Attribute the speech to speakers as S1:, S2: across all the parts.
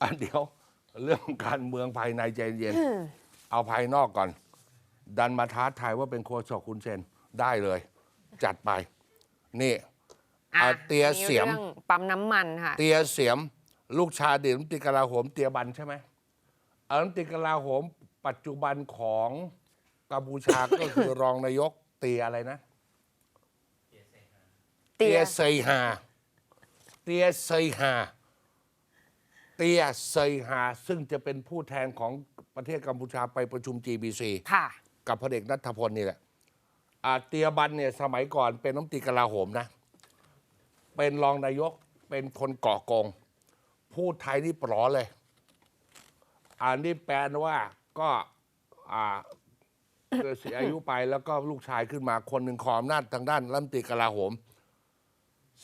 S1: อะเดี๋ยวเรื่องการเมืองภายในใจเย็นเอาภายนอกก่อน ดันมาท้าทายว่าเป็นโคชกคุณเซนได้เลย จัดไป นี่
S2: อะ
S1: เอาเตีย
S2: อันนี้
S1: เสียม
S2: รื่องปั๊มน้ำมันค่ะ
S1: เตียเสียม ลูกชายเดียมติกลาโหมเตียบันใช่ไหมอันติกลาโหม ปัจจุบันของกัมพูชาก็คือรองนายกเตียอะไรนะ
S2: เตีย
S1: เซยฮาเตียเซยฮา เตียเซยฮาซึ่งจะเป็นผู้แทนของประเทศกัมพูชาไปประชุม GBC
S2: ค่ะ
S1: กับพระเอกนัทพลนี่แหละอาเตียบันเนี่ยสมัยก่อนเป็นน้ำตรีกลาโหมนะ เป็นรองนายกเป็นคนก่อกง พูดไทยนี่ปลอเลยอ่านนี่แปลว่าก็อ่าเกิดเสียอายุไปแล้วก็ลูกชายขึ้นมาคนหนึ่งขออำนาจทางด้านรัฐมนตรีกลาโหม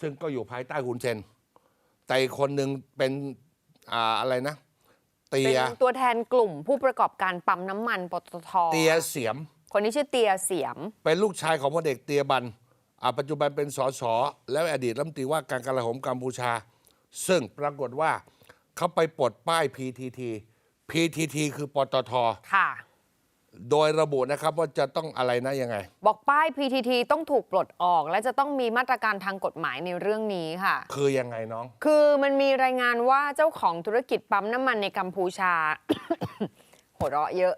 S1: ซึ่งก็อยู่ภายใต้คุณเซน แต่อีกคนหนึ่งเป็น อ่าอะไรนะ เตี
S2: เป็น
S1: ย
S2: ตัวแทนกลุ่มผู้ประกอบการปั๊มน้ำมันปตท
S1: เตียเสียม
S2: คนนี้ชื่อเตียเสียม
S1: เป็นลูกชายของพลเอกเตียบันอ่าปัจจุบันเป็นสสและอดีตรัฐมนตรีว่าการกลาโหมกัมพูชา ซึ่งปรากฏว่าเขาไปปลดป้าย PTT PTT คือปตท
S2: ค่ะ
S1: โดยระบุนะครับว่าจะต้องอะไรนะยังไง
S2: บอกป้าย PTT ต้องถูกปลดออก และจะต้องมีมาตรการทางกฎหมายในเรื่องนี้ค่ะ
S1: คือยังไงน้อง
S2: คือมันมีรายงานว่าเจ้าของธุรกิจปั๊มน้ำมันในกัมพูชา หัวเราะเยอะ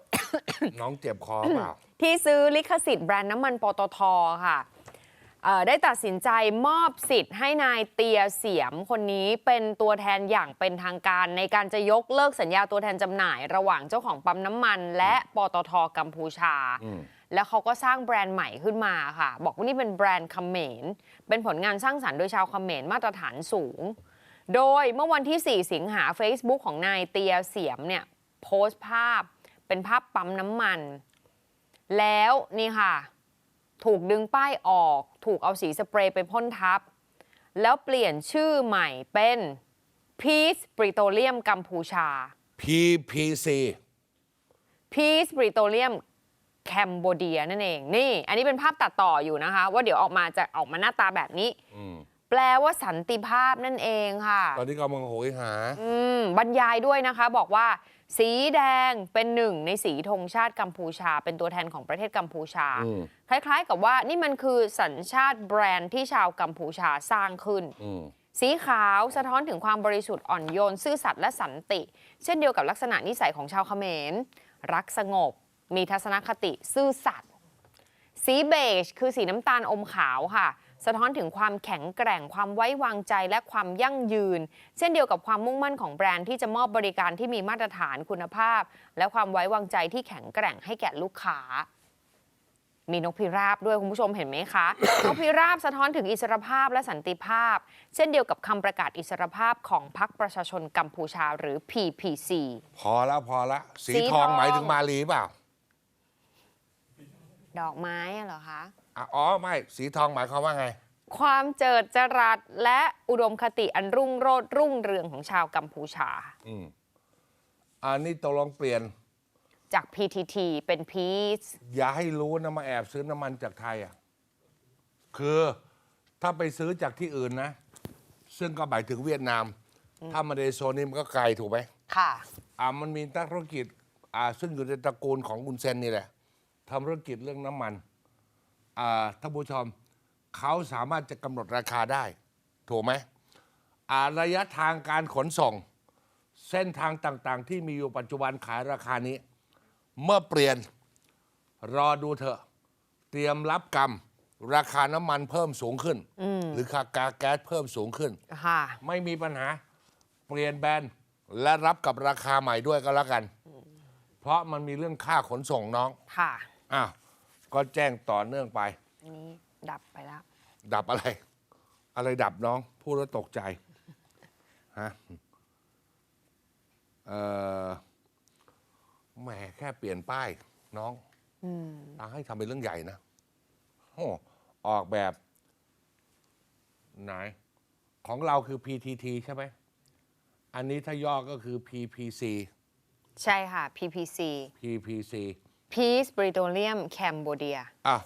S1: น้องเจ็บคอเปล่า
S2: ที่ซื้อลิขสิทธิ์แบรนด์น้ำมันปตทค่ะเอ่อ ได้ตัดสินใจมอบสิทธิ์ให้นายเตียเสียมคนนี้เป็นตัวแทนอย่างเป็นทางการ ในการจะยกเลิกสัญญาตัวแทนจำหน่าย ระหว่างเจ้าของปั๊มน้ำมัน และปตทกัมพูชา
S1: อืม
S2: แล้วเขาก็สร้างแบรนด์ใหม่ขึ้นมาค่ะ บอกว่านี่เป็นแบรนด์เขมรเป็นผลงานสร้างสรรค์โดยชาวเขมรมาตรฐานสูง โดยเมื่อวันที่ 4 สิงหา Facebook ของนายเตียเสียมเนี่ยโพสต์ภาพเป็นภาพปั๊มน้ำมัน แล้วนี่ค่ะ ถูกดึงป้ายออก ถูกเอาสีสเปรย์ไปพ่นทับ แล้วเปลี่ยนชื่อใหม่เป็น Peace Petroleum กัมพูชา
S1: PPC
S2: Peace Petroleum แคมโบเดียนั่นเอง นี่ อันนี้เป็นภาพตัดต่ออยู่นะคะ ว่าเดี๋ยวออกมาจะออกมาหน้าตาแบบนี้
S1: อืม
S2: แปลว่าสันติภาพนั่นเองค่ะ
S1: ตอนนี้กำลังโหยหา
S2: อืมบรรยายด้วยนะคะบอกว่า สีแดงเป็นหนึ่งในสีธงชาติกัมพูชา เป็นตัวแทนของประเทศกัมพูชา
S1: อืม
S2: คล้ายๆ กับว่านี่มันคือสัญชาติแบรนด์ที่ชาวกัมพูชาสร้างขึ้น
S1: อืม
S2: สีขาวสะท้อนถึงความบริสุทธิ์อ่อนโยน ซื่อสัตย์และสันติ เช่นเดียวกับลักษณะนิสัยของชาวเขมร รักสงบ มีทัศนคติซื่อสัตย์ สีเบจคือสีน้ำตาลอมขาวค่ะ สะท้อนถึงความแข็งแกร่งความไว้วางใจและความยั่งยืน เช่นเดียวกับความมุ่งมั่นของแบรนด์ที่จะมอบบริการที่มีมาตรฐานคุณภาพ และความไว้วางใจที่แข็งแกร่งให้แก่ลูกค้ามีนกพิราบด้วยคุณผู้ชมเห็นไหมคะ นกพิราบสะท้อนถึงอิสรภาพและสันติภาพ เช่นเดียวกับคำประกาศอิสรภาพของพรรคประชาชนกัมพูชาหรือ PPC
S1: พอแล้วพอแล้วสี
S2: สี
S1: ทอง
S2: ทอง
S1: หมายถึงมาลีเปล่า
S2: ดอกไม้อะเหรอคะ
S1: อะอ๋อไม่สีทองหมายความว่าไง
S2: ความเจิดจรัสและอุดมคติอันรุ่งโรจน์รุ่งเรืองของชาวกัมพูชา
S1: อืมอันนี้ตกลงเปลี่ยน
S2: จาก PTT เป็น Peace
S1: อย่าให้รู้นะมาแอบซื้อน้ำมันจากไทยอะคือถ้าไปซื้อจากที่อื่นนะ ซึ่งก็หมายถึงเวียดนาม ถ้ามาในโซนนี้มันก็ไกลถูกไหม
S2: ค่ะ
S1: อ่ามันมีนักธุรกิจอ่าซึ่งอยู่ในตระกูลของบุญเซนนี่แหละ ทำธุรกิจเรื่องน้ำมันอ่าท่านผู้ชมเขาสามารถจะกำหนดราคาได้ ถูกไหมอ่าระยะทางการขนส่ง เส้นทางต่างๆ ที่มีอยู่ปัจจุบันขายราคานี้ เมื่อเปลี่ยนรอดูเถอะ เตรียมรับกรรม ราคาน้ำมันเพิ่มสูงขึ้น หรือค่ากาแก๊สเพิ่มสูงขึ้น
S2: ค่ะ
S1: ไม่มีปัญหาเปลี่ยนแบรนด์และรับกับราคาใหม่ด้วยก็แล้วกัน เพราะมันมีเรื่องค่าขนส่งน้อง
S2: ค่ะ
S1: อ้าวก็แจ้งต่อเนื่องไป
S2: อันนี้ดับไปแล้ว
S1: ดับอะไร อะไรดับน้องพูดแล้วตกใจฮะเออแหมแค่เปลี่ยนป้าย น้องตาให้ทำเป็นเรื่องใหญ่นะโอ้ออกแบบ ไหน ของเราคือ PTT ใช่ไหม อันนี้ถ้าย่อก็คือ PPC
S2: ใช่ค่ะ PPC
S1: PPC
S2: Peace Petroleum Cambodia
S1: อะ